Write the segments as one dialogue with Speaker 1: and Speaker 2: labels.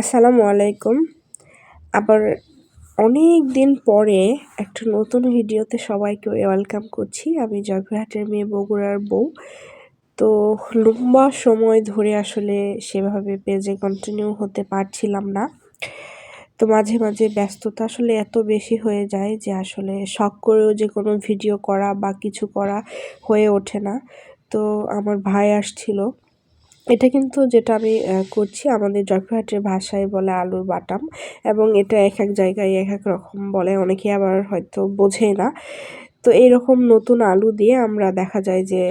Speaker 1: আসসালামু আলাইকুম। আবার অনেক দিন পরে একটা নতুন ভিডিওতে সবাইকে ওয়েলকাম করছি। আমি জয়পুরহাটের মেয়ে বগুড়ার বউ। তো লম্বা সময় ধরে আসলে সেভাবে পেজে কন্টিনিউ হতে পারছিলাম না। তো মাঝে মাঝে ব্যস্ততা আসলে এত বেশি হয়ে যায় যে আসলে শখ করেও যে কোনো ভিডিও করা বা কিছু করা হয়ে ওঠে না। তো আমার ভাই আসছিল। এটা কিন্তু যেটা আমি করছি আমাদের জয়পুরহাটের ভাষায় বলে আলুর বাটাম এবং এটা এক এক জায়গায় এক এক রকম বলে। অনেকে আবার হয়তো বোঝে না। তো এইরকম নতুন আলু দিয়ে আমরা দেখা যায় যে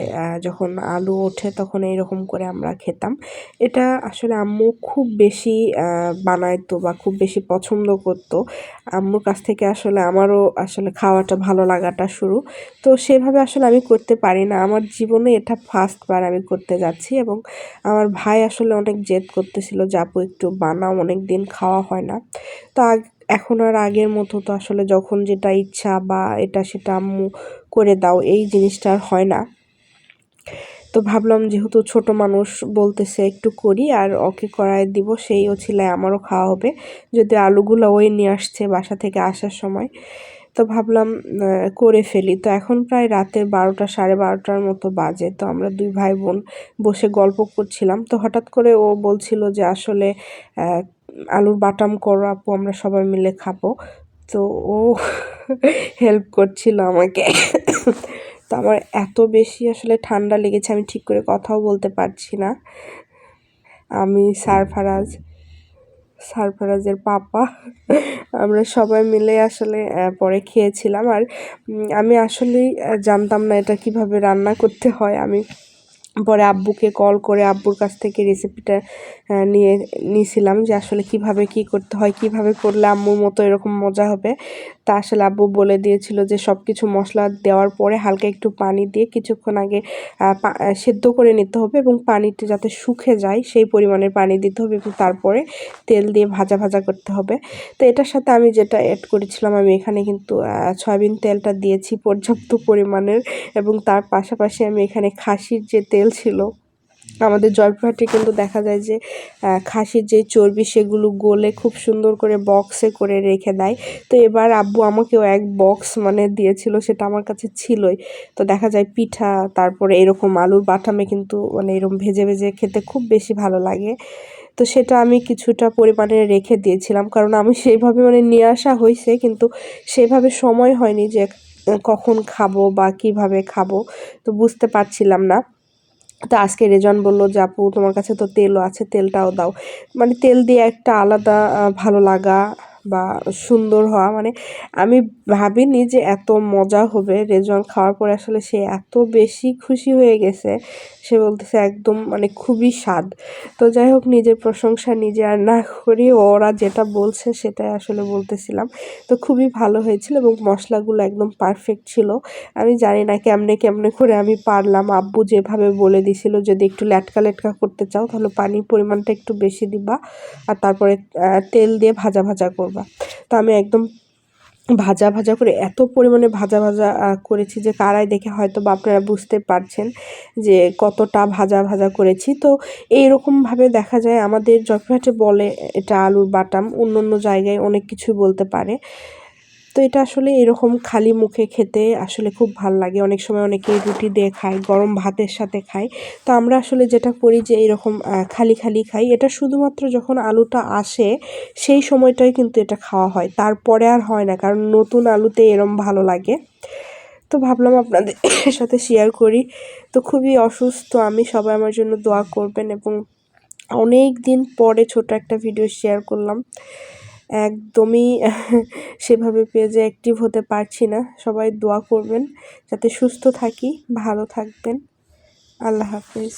Speaker 1: যখন আলু ওঠে তখন এইরকম করে আমরা খেতাম। এটা আসলে আম্মু খুব বেশি বানাইতো বা খুব বেশি পছন্দ করতো। আম্মুর কাছ থেকে আসলে আমারও আসলে খাওয়াটা ভালো লাগাটা শুরু। তো সেভাবে আসলে আমি করতে পারি না। আমার জীবনে এটা ফার্স্টবার আমি করতে যাচ্ছি এবং আমার ভাই আসলে অনেক জেদ করতেছিল যে, আপু, একটু বানাও অনেক দিন খাওয়া হয় না। তো এখন আর আগের মতো তো আসলে যখন যেটা ইচ্ছা বা এটা সেটা আম্মু করে দাও, এই জিনিসটা আর হয় না। তো ভাবলাম যেহেতু ছোট মানুষ বলতেছে একটু করি, আর ওকে করায় দিব, সেই ওছিলায় আমারও খাওয়া হবে। যদি আলুগুলো ওই নিয়ে আসছে বাসা থেকে আসার সময়, তো ভাবলাম করে ফেলি। তো এখন প্রায় রাতের বারোটা, সাড়ে বারোটার মতো বাজে। তো আমরা দুই ভাই বোন বসে গল্প করছিলাম। তো হঠাৎ করে ও বলছিল যে আসলে আলুর বাটাম করো আপু, আমরা সবাই মিলে খাব। তো ও হেল্প করছিল আমাকে। তো আমার এত বেশি আসলে ঠান্ডা লেগেছে, আমি ঠিক করে কথাও বলতে পারছি না। আমি সারফারাজ, সারফারাজের পাপা। আমরা সবাই মিলে আসলে পরে খেয়েছিলাম। আর আমি আসলেই জানতাম না এটা কীভাবে রান্না করতে হয়। আমি পরে আব্বুকে কল করে আব্বুর কাছ থেকে রেসিপিটা নিয়ে নিয়েছিলাম যে আসলে কীভাবে কি করতে হয়, কীভাবে করলে আম্মুর মতো এরকম মজা হবে। তা আসলে আব্বু বলে দিয়েছিল যে সব কিছু মশলা দেওয়ার পরে হালকা একটু পানি দিয়ে কিছুক্ষণ আগে সেদ্ধ করে নিতে হবে এবং পানিটি যাতে শুকে যায় সেই পরিমাণের পানি দিতে হবে এবং তারপরে তেল দিয়ে ভাজা ভাজা করতে হবে। তো এটার সাথে আমি যেটা অ্যাড করেছিলাম, আমি এখানে কিন্তু সয়াবিন তেলটা দিয়েছি পর্যাপ্ত পরিমাণের এবং তার পাশাপাশি আমি এখানে খাসির যে তেল ছিল। আমাদের জয়পুরহাটে কিন্তু দেখা যায় যে খাসির যে চর্বি সেগুলো গলে খুব সুন্দর করে বক্সে করে রেখে দেয়। তো এবার আব্বু আমাকেও এক বক্স মানে দিয়েছিল, সেটা আমার কাছে ছিলই। তো দেখা যায় পিঠা, তারপরে এরকম আলুর বাটামে কিন্তু মানে এরকম ভেজে ভেজে খেতে খুব বেশি ভালো লাগে। তো সেটা আমি কিছুটা পরিমাণে রেখে দিয়েছিলাম, কারণ আমি সেইভাবে মানে নিয়ে আসা হয়েছে কিন্তু সেভাবে সময় হয়নি যে কখন খাব বা কীভাবে খাব, তো বুঝতে পারছিলাম না। তো আজকে রেজন বলল যে, আপু, তোমার কাছে তো তেলও আছে, তেলটাও দাও। মানে তেল দিয়ে একটা আলাদা ভালো লাগা বা সুন্দর হওয়া মানে আমি ভাবিনি যে এত মজা হবে রেজন খাওয়ার পরে। আসলে সে এত বেশি খুশি হয়ে গেছে, সে বলতেছে একদম মানে খুবই স্বাদ। তো যাই হোক, নিজের প্রশংসা নিজে আর না করি ওরা যেটা বলছে সেটাই আসলে বলতেছিলাম। তো খুবই ভালো হয়েছিল এবং মশলাগুলো একদম পারফেক্ট ছিল। আমি জানি না কেমনে কেমনে করে আমি পারলাম। আব্বু যেভাবে বলে দিছিল, যদি একটু ল্যাটকা ল্যাটকা করতে চাও, তাহলে পানির পরিমাণটা একটু বেশি দিবা, আর তারপরে তেল দিয়ে ভাজা ভাজা করবা। তো আমি একদম ভাজা ভাজা করে এত পরিমাণে ভাজা ভাজা করেছি যে কারাই দেখে হয়তো বা আপনারা বুঝতে পারছেন যে কতটা ভাজা ভাজা করেছি। তো এইরকমভাবে দেখা যায় আমাদের জয়পুরহাটে বলে এটা আলুর বাটাম অন্য অন্য জায়গায় অনেক কিছুই বলতে পারে। তো এটা আসলে এরকম খালি মুখে খেতে আসলে খুব ভালো লাগে। অনেক সময় অনেকে রুটি দিয়ে খায়, গরম ভাতের সাথে খায়। তো আমরা আসলে যেটা করি যে এরকম খালি খালি খাই। এটা শুধুমাত্র যখন আলুটা আসে, সেই সময়টাই কিন্তু এটা খাওয়া হয়। তারপরে আর হয় না, কারণ নতুন আলুতে এরম ভালো লাগে। তো ভাবলাম আপনাদের সাথে শেয়ার করি। তো খুবই অসুস্থ, আমি সবাই আমার জন্য দোয়া করবেন এবং অনেক দিন পরে ছোট একটা ভিডিও শেয়ার করলাম। একদমই সেভাবে পেজে অ্যাক্টিভ হতে পারছি না। সবাই দোয়া করবেন, যাতে সুস্থ থাকি, ভালো থাকবেন। আল্লাহ হাফিজ।